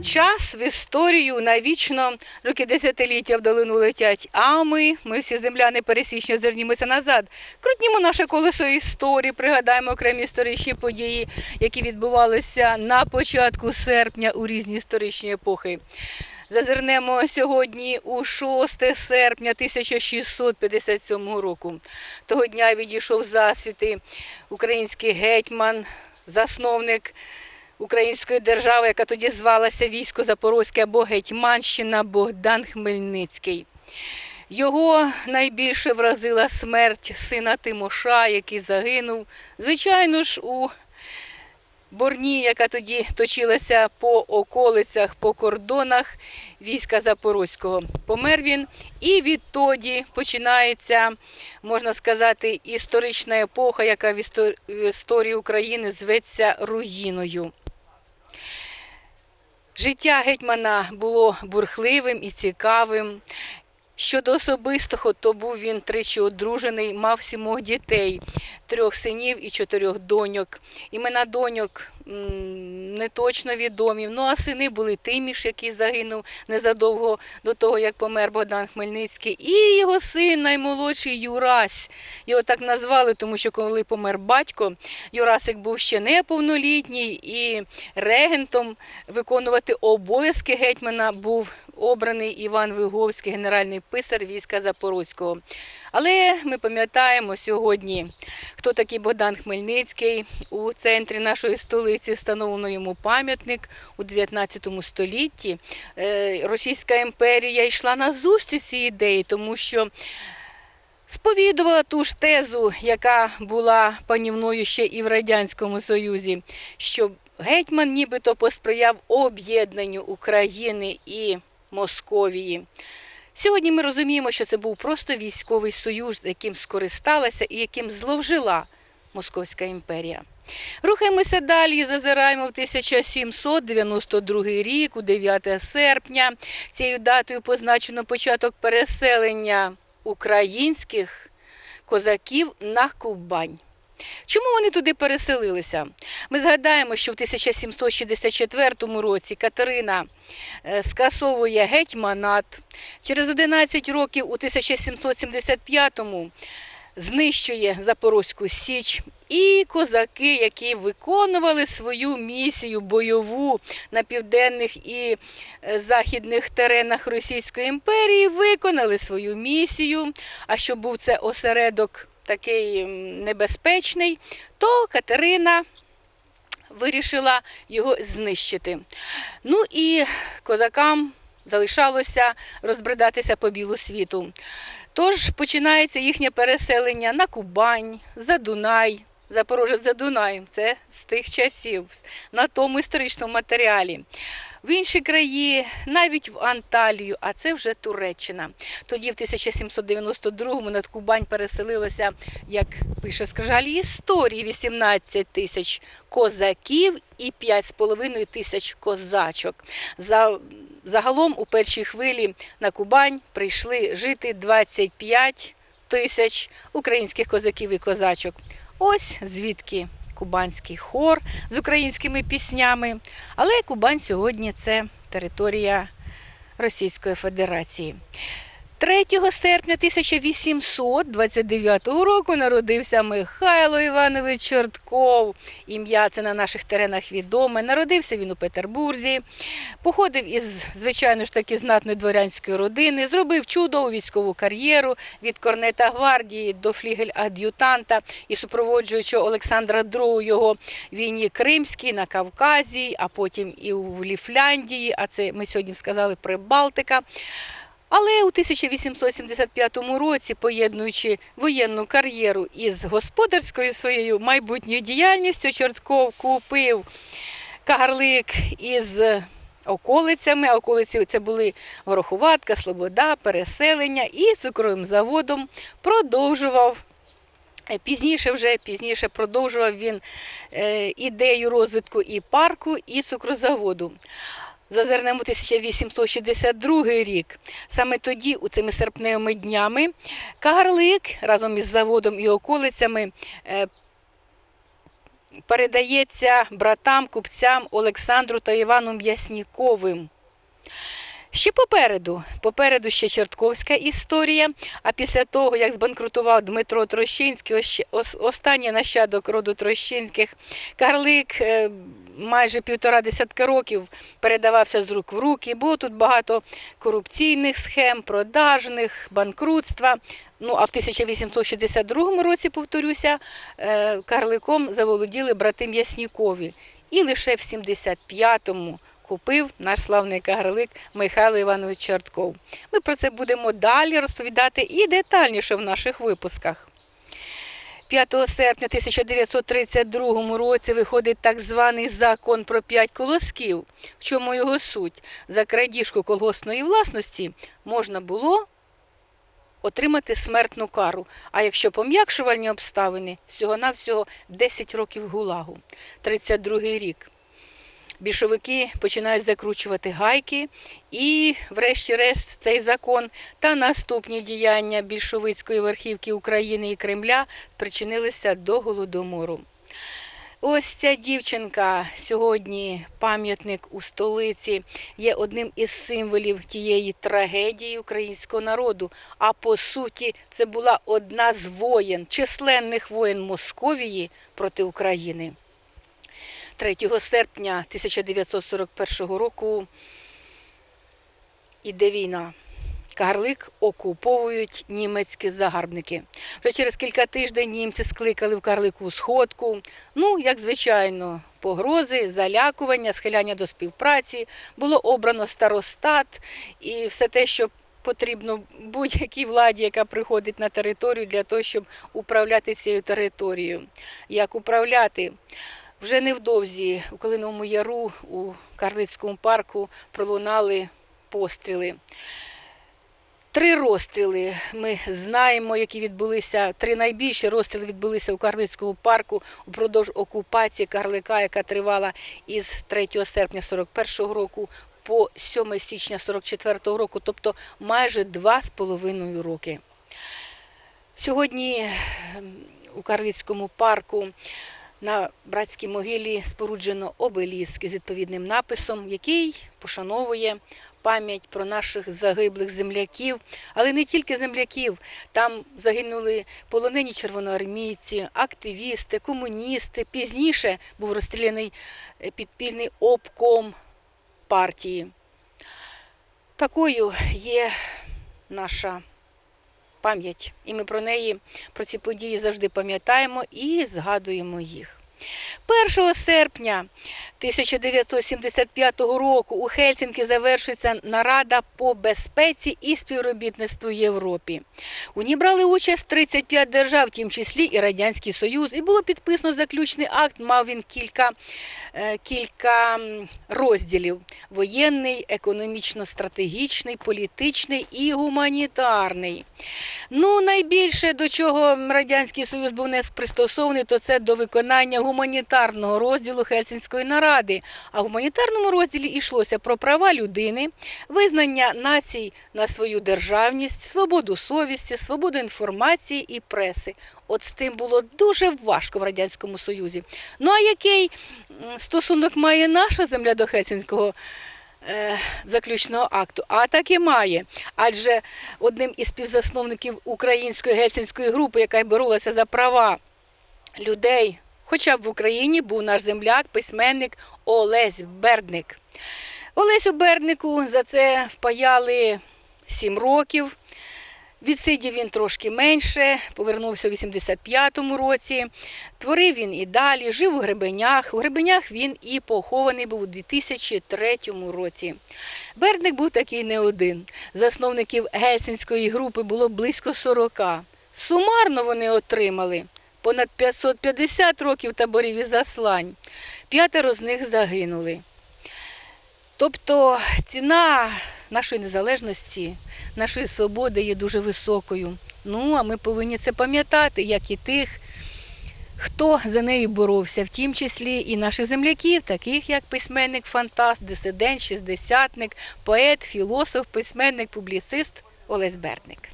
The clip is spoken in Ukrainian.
Час в історію навічно. Роки десятиліття вдалину летять. А ми, ми всі земляни пересічні, звернімося назад. Крутнімо наше колесо історії, пригадаємо окремі історичні події, які відбувалися на початку серпня у різні історичні епохи. Зазирнемо сьогодні у 6 серпня 1657 року. Того дня відійшов засвіти український гетьман, засновник української держави, яка тоді звалася Військо Запорозьке або Гетьманщина Богдан Хмельницький. Його найбільше вразила смерть сина Тимоша, який загинув, звичайно ж, у борні, яка тоді точилася по околицях, по кордонах війська Запорозького. Помер він, і відтоді починається, можна сказати, історична епоха, яка в історії України зветься руїною. Життя гетьмана було бурхливим і цікавим. Щодо особистого, то був він тричі одружений, мав сімох дітей, трьох синів і чотирьох доньок. Імена доньок не точно відомі. Ну а сини були Тиміш, який загинув незадовго до того, як помер Богдан Хмельницький, і його син наймолодший Юрась. Його так назвали, тому що коли помер батько, Юрасик був ще неповнолітній і регентом виконувати обов'язки гетьмана був обраний Іван Виговський, генеральний писар війська Запорозького. Але ми пам'ятаємо сьогодні, хто такий Богдан Хмельницький. У центрі нашої столиці встановлено йому пам'ятник у 19 столітті. Е, Російська імперія йшла на зустріч цій ідеї, тому що сповідувала ту ж тезу, яка була панівною ще і в Радянському Союзі, що гетьман нібито посприяв об'єднанню України і Московії. Сьогодні ми розуміємо, що це був просто військовий союз, яким скористалася і яким зловжила Московська імперія. Рухаємося далі, зазираємо в 1792 рік, у 9 серпня. Цією датою позначено початок переселення українських козаків на Кубань. Чому вони туди переселилися? Ми згадаємо, що в 1764 році Катерина е, скасовує гетьманат. Через 11 років у 1775-му знищує Запорозьку Січ. І козаки, які виконували свою місію бойову на південних і е, західних теренах Російської імперії, виконали свою місію. А що був це осередок такий небезпечний, то Катерина вирішила його знищити. Ну і козакам залишалося розбредатися по білу світу. Тож починається їхнє переселення на Кубань, за Дунай. Запорожець за Дунаєм, це з тих часів, на тому історичному матеріалі. В інші краї, навіть в Анталію, а це вже Туреччина. Тоді, в 1792-му над Кубань переселилося, як пише Скрижалі історії, 18 тисяч козаків і 5,5 тисяч козачок. За, загалом у першій хвилі на Кубань прийшли жити 25 тисяч українських козаків і козачок. Ось звідки кубанський хор з українськими піснями. Але Кубань сьогодні це територія Російської Федерації. 3 серпня 1829 року народився Михайло Іванович Чортков. Ім'я це на наших теренах відоме. Народився він у Петербурзі, походив із, звичайно ж таки, знатної дворянської родини, зробив чудову військову кар'єру від корнета гвардії до флігель-ад'ютанта і супроводжуючого Олександра II його війні Кримській на Кавказі, а потім і у Ліфляндії, а це ми сьогодні сказали Прибалтика. Але у 1875 році, поєднуючи воєнну кар'єру із господарською своєю майбутньою діяльністю, Чортков купив кагарлик із околицями. А околиці це були Гороховатка, Слобода, переселення і цукровим заводом продовжував. Е, Пізніше вже пізніше продовжував він е, ідею розвитку і парку, і цукрозаводу. Зазирнемо 1862 рік. Саме тоді, у цими серпневими днями, Кагарлик разом із заводом і околицями е, передається братам, купцям Олександру та Івану М'ясніковим. Ще попереду, попереду ще Чортковська історія. А після того, як збанкрутував Дмитро Трощинський, останній нащадок роду Трощинських, Карлик е, майже півтора десятка років передавався з рук в руки. Було тут багато корупційних схем, продажних, банкрутства. Ну а в 1862 році, повторюся, е, Карликом заволоділи брати М'яснікові. І лише в 75-му купив наш славний кагарлик Михайло Іванович Чортков. Ми про це будемо далі розповідати і детальніше в наших випусках. 5 серпня 1932 році виходить так званий закон про п'ять колосків. В чому його суть? За крадіжку колгоспної власності можна було отримати смертну кару. А якщо пом'якшувальні обставини, всього-навсього 10 років гулагу. 32 рік. Більшовики починають закручувати гайки, і, врешті-решт, цей закон та наступні діяння більшовицької верхівки України і Кремля причинилися до голодомору. Ось ця дівчинка сьогодні, пам'ятник у столиці, є одним із символів тієї трагедії українського народу. А по суті, це була одна з воєн, численних воєн Московії проти України. 3 серпня 1941 року іде війна. Кагарлик окуповують німецькі загарбники. Вже через кілька тижнів німці скликали в Карлику сходку. Ну, як звичайно, погрози, залякування, схиляння до співпраці. Було обрано старостат і все те, що потрібно будь-якій владі, яка приходить на територію для того, щоб управляти цією територією. Як управляти? Вже невдовзі у Калиновому Яру у Карлицькому парку пролунали постріли. Три розстріли ми знаємо, які відбулися. Три найбільші розстріли відбулися у Карлицькому парку упродовж окупації Карлика, яка тривала із 3 серпня 41 року по 7 січня 44 року, тобто майже два з половиною роки. Сьогодні ем, у Карлицькому парку на братській могилі споруджено обеліск із відповідним написом, який пошановує пам'ять про наших загиблих земляків, але не тільки земляків. Там загинули полонені червоноармійці, активісти, комуністи. Пізніше був розстріляний е, підпільний обком партії. Такою є наша пам'ять, і ми про неї, про ці події завжди пам'ятаємо і згадуємо їх. 1 серпня 1975 року у Хельсінкі завершиться нарада по безпеці і співробітництву Європі. У ній брали участь 35 держав, в тім числі і Радянський Союз, і було підписано заключний акт. Мав він кілька, е, кілька розділів: воєнний, економічно-стратегічний, політичний і гуманітарний. Ну, найбільше до чого Радянський Союз був не пристосований, то це до виконання гуманітарного розділу Хельсінської наради. А в гуманітарному розділі йшлося про права людини, визнання націй на свою державність, свободу совісті, свободу інформації і преси. От з тим було дуже важко в Радянському Союзі. Ну а який стосунок має наша земля до Хельсінського? е, Заключного акту, а так і має. Адже одним із співзасновників української гельсінської групи, яка боролася за права людей, хоча б в Україні, був наш земляк, письменник Олесь Бердник. Олесю Берднику за це впаяли сім років. Відсидів він трошки менше, повернувся у 85-му році. Творив він і далі, жив у Гребенях. У Гребенях він і похований був у 2003 році. Бердник був такий не один. Засновників Гельсінської групи було близько 40. Сумарно вони отримали понад 550 років таборів і заслань. П'ятеро з них загинули. Тобто ціна нашої незалежності, нашої свободи є дуже високою. Ну, а ми повинні це пам'ятати, як і тих, хто за нею боровся, в тім числі і наших земляків, таких як письменник, фантаст, дисидент, шістдесятник, поет, філософ, письменник, публіцист Олесь Бердник.